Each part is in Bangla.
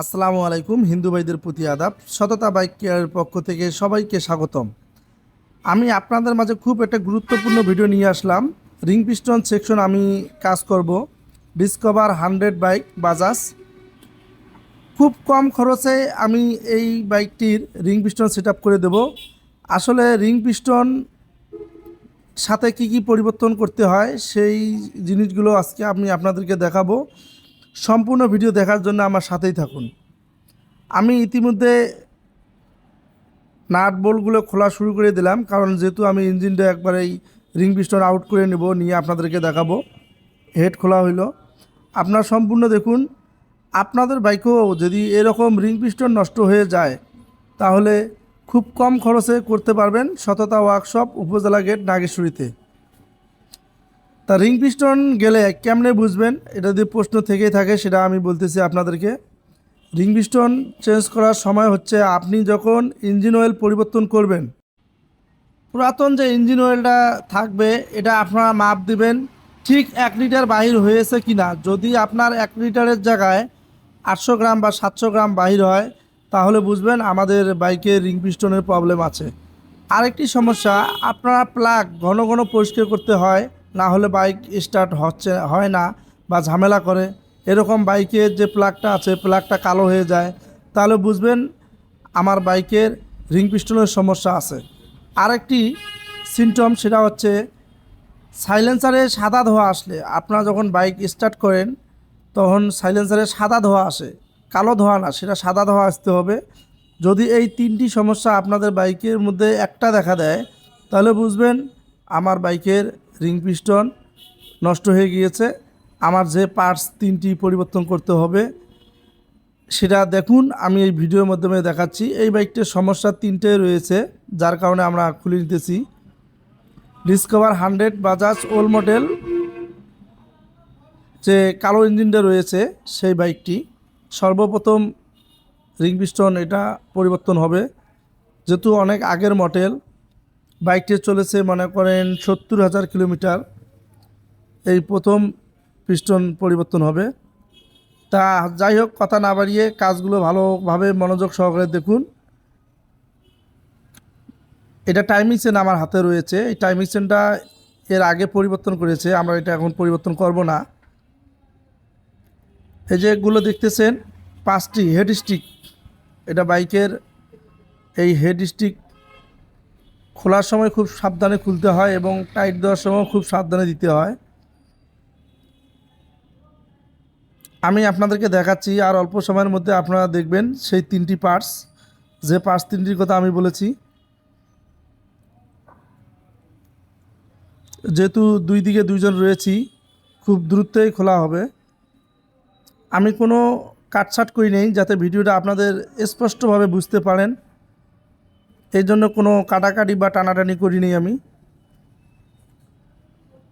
আসসালামু আলাইকুম, হিন্দু ভাইদের প্রতি আদাব। সততা বাইক কেয়ারের পক্ষ থেকে সবাইকে স্বাগতম। আমি আপনাদের মাঝে খুব একটা গুরুত্বপূর্ণ ভিডিও নিয়ে আসলাম। রিং পিস্টন সেকশন আমি কাজ করব। ডিসকভার হান্ড্রেড বাইক বাজাজ খুব কম খরচে আমি এই বাইকটির রিং পিস্টন সেট করে দেব। আসলে রিং পিস্টন সাথে কি কি পরিবর্তন করতে হয়, সেই জিনিসগুলো আজকে আমি আপনাদেরকে দেখাবো। সম্পূর্ণ ভিডিও দেখার জন্য আমার সাথেই থাকুন। আমি ইতিমধ্যে নাট বোল্টগুলো খোলা শুরু করে দিলাম, কারণ যেহেতু আমি ইঞ্জিনটা একবার এই রিং পিস্টন আউট করে নেব, নিয়ে আপনাদেরকে দেখাবো। হেড খোলা হইল। আপনার সম্পূর্ণ দেখুন। আপনাদের বাইকেও যদি এরকম রিং পিস্টন নষ্ট হয়ে যায়, তাহলে খুব কম খরচে করতে পারবেন সততা ওয়ার্কশপ উপজেলা গেট নাগেশ্বরীতে। রিং পিস্টন গেলে কেমনে বুঝবেন? এটা যদি প্রশ্ন থেকেই থাকে, সেটা আমি বলতেছি আপনাদেরকে। রিং পিস্টন চেঞ্জ করার সময় হচ্ছে আপনি যখন ইঞ্জিন অয়েল পরিবর্তন করবেন, পুরাতন যে ইঞ্জিন অয়েলটা থাকবে, এটা আপনারা মাপ দিবেন, ঠিক এক লিটার বাহির হয়েছে কি না যদি আপনার এক লিটারের জায়গায় আটশো গ্রাম বা সাতশো গ্রাম বাহির হয়, তাহলে বুঝবেন আমাদের বাইকের রিং পিস্টনের প্রবলেম আছে। আরেকটি সমস্যা, আপনার প্লাগ ঘন ঘন পরিষ্কার করতে হয় না হলে বাইক স্টার্ট হচ্ছে, হয় না বা ঝামেলা করে। এরকম বাইকের যে প্লাগটা আছে প্লাগটা কালো হয়ে যায়, তাহলে বুঝবেন আমার বাইকের রিং পিস্টনের সমস্যা আছে। আরেকটি সিমটম সেটা হচ্ছে সাইলেন্সারে সাদা ধোয়া আসলে। আপনারা যখন বাইক স্টার্ট করেন, তখন সাইলেন্সারে সাদা ধোয়া আসে, কালো ধোয়া না, সেটা সাদা ধোয়া আসতে হবে। যদি এই তিনটি সমস্যা আপনাদের বাইকের মধ্যে একটা দেখা দেয়, তাহলে বুঝবেন আমার বাইকের রিং পিস্টন নষ্ট হয়ে গিয়েছে। আমার যে পার্টস তিনটি পরিবর্তন করতে হবে, সেটা দেখুন, আমি এই ভিডিওর মাধ্যমে দেখাচ্ছি। এই বাইকটির সমস্যা তিনটে রয়েছে, যার কারণে আমরা খুলে নিতেছি। ডিসকভার হান্ড্রেড বাজাজ ওল মডেল যে কালো ইঞ্জিনটা রয়েছে, সেই বাইকটি। সর্বপ্রথম রিং পিস্টন এটা পরিবর্তন হবে। যেহেতু অনেক আগের মডেল বাইকটি চলেছে, মনে করেন, সত্তর হাজার কিলোমিটার। এই প্রথম পিস্টন পরিবর্তন হবে। তা যাই হোক, কথা না বাড়িয়ে কাজগুলো ভালোভাবে মনোযোগ সহকারে দেখুন। এটা টাইমিং সেন আমার হাতে রয়েছে। এই টাইমিং সেনটা এর আগে পরিবর্তন করেছে, আমরা এটা এখন পরিবর্তন করব না। এই যে এগুলো দেখতেছেন, পাঁচটি হেড স্টিক এটা বাইকের এই হেড স্টিক খোলার সময় খুব সাবধানে খুলতে হয় এবং টাইট দেওয়ার সময় খুব সাবধানে দিতে হয়। আমি আপনাদেরকে দেখাচ্ছি আর অল্প সময়ের মধ্যে আপনারা দেখবেন সেই তিনটি পার্টস। যে পার্টস তিনটির কথা আমি বলেছি। যেহেতু দুই দিকে দুইজন রয়েছি, খুব দ্রুতই খোলা হবে। আমি কোনো কাটছাট করি নেই, যাতে ভিডিওটা আপনাদের স্পষ্টভাবে বুঝতে পারেন। এই জন্য কোনো কাটাকাটি বা টানাটানি করিনি আমি।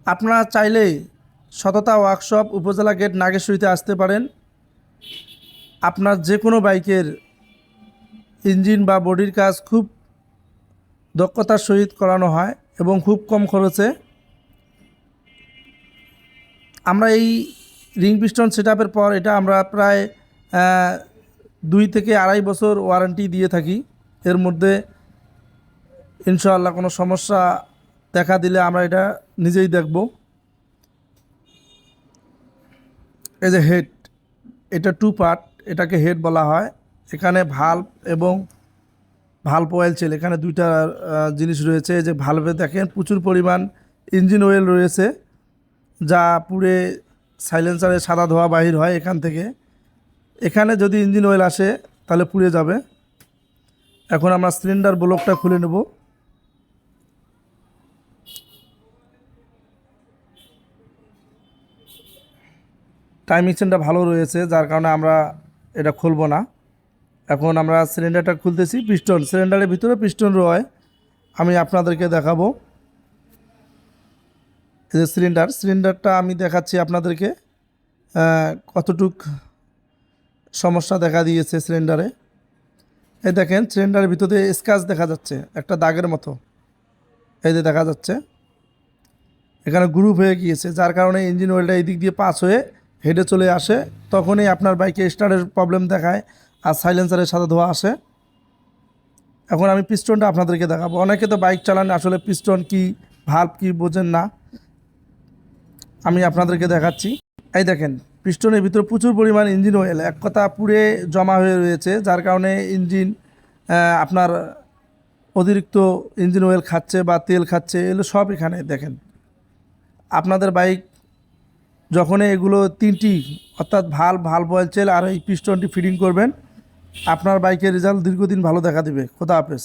আপনারা চাইলে সততা ওয়ার্কশপ উপজেলা গেট নাগেশ্বরীতে আসতে পারেন। আপনার যে কোনো বাইকের ইঞ্জিন বা বডির কাজ খুব দক্ষতার সহিত করানো হয় এবং খুব কম খরচে। আমরা এই রিং পিস্টন সেট পর এটা আমরা প্রায় দুই থেকে আড়াই বছর ওয়ারেন্টি দিয়ে থাকি। এর মধ্যে ইনশাআল্লাহ কোনো সমস্যা দেখা দিলে আমরা এটা নিজেই দেখব। এই যে হেড এটা টু পার্ট এটাকে হেড বলা হয়। এখানে ভাল্ব এবং ভাল্ব অয়েল চেল এখানে দুইটা জিনিস রয়েছে। যে ভাল্বে দেখেন প্রচুর পরিমাণ ইঞ্জিন অয়েল রয়েছে, যা পুড়ে সাইলেন্সারে সাদা ধোয়া বাহির হয় এখান থেকে। এখানে যদি ইঞ্জিন অয়েল আসে, তাহলে পুড়ে যাবে। এখন আমরা সিলিন্ডার ব্লকটা খুলে নেব। টাইমিং চেনটা ভালো রয়েছে, যার কারণে আমরা এটা খুলবো না। এখন আমরা সিলিন্ডারটা খুলতেছি পিস্টন সিলিন্ডারের ভিতরে পিস্টন রয়। আমি আপনাদেরকে দেখাবো। এই যে সিলিন্ডার সিলিন্ডারটা আমি দেখাচ্ছি আপনাদেরকে। কতটুক সমস্যা দেখা দিয়েছে সিলিন্ডারে এই দেখেন সিলিন্ডারের ভিতরে স্কাচ দেখা যাচ্ছে, একটা দাগের মতো। এই যে দেখা যাচ্ছে। এখানে গ্রুপ হয়ে গিয়েছে, যার কারণে ইঞ্জিন অয়েলটা এই দিক দিয়ে পাস হয়ে হেডে চলে আসে, তখনই আপনার বাইকে স্টার্টের প্রবলেম দেখায় আর সাইলেন্সারের সাথে ধোয়া আসে। এখন আমি পিস্টনটা আপনাদেরকে দেখাবো। অনেকে তো বাইক চালান, আসলে পিস্টন কি ভাল্ব কি বোঝেন না। আমি আপনাদেরকে দেখাচ্ছি। এই দেখেন পিস্টনের ভিতরে প্রচুর পরিমাণ ইঞ্জিন অয়েল এক কথা পুড়ে জমা হয়ে রয়েছে, যার কারণে ইঞ্জিন আপনার অতিরিক্ত ইঞ্জিন অয়েল খাচ্ছে বা তেল খাচ্ছে, এগুলো সব এখানে, দেখেন। আপনাদের বাইক যখনই এগুলো তিনটি, অর্থাৎ ভালো ভালো বয়েল চেল আর এই পিস্টনটি ফিটিং করবেন, আপনার বাইকের রেজাল্ট দীর্ঘদিন ভালো দেখা দেবে। খোদা হাফেজ।